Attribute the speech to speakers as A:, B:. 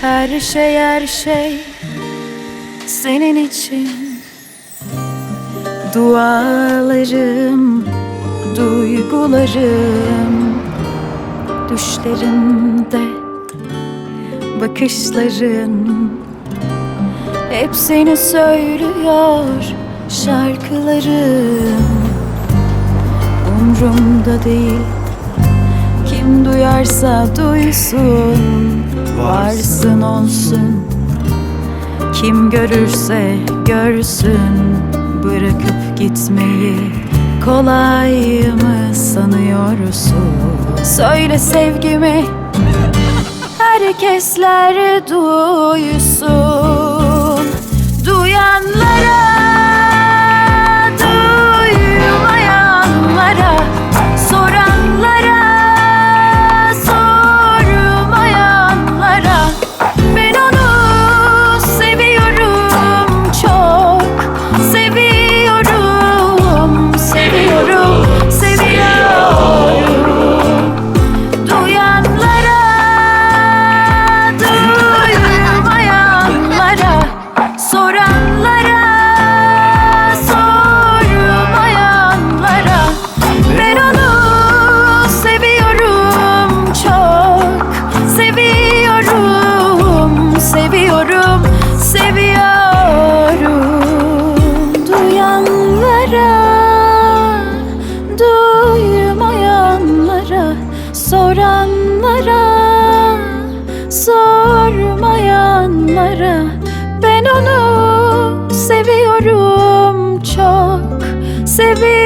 A: Her şey her şey senin için. Dualarım, duygularım Düşlerimde bakışların Hep seni söylüyor şarkılarım. Umrumda değil kim duyarsa duysun Varsın olsun. Kim görürse görsün Bırakıp gitmeyi Kolay mı sanıyorsun? Söyle sevgimi Herkesler duysun Sormayanlara Ben onu seviyorum çok. Seviyorum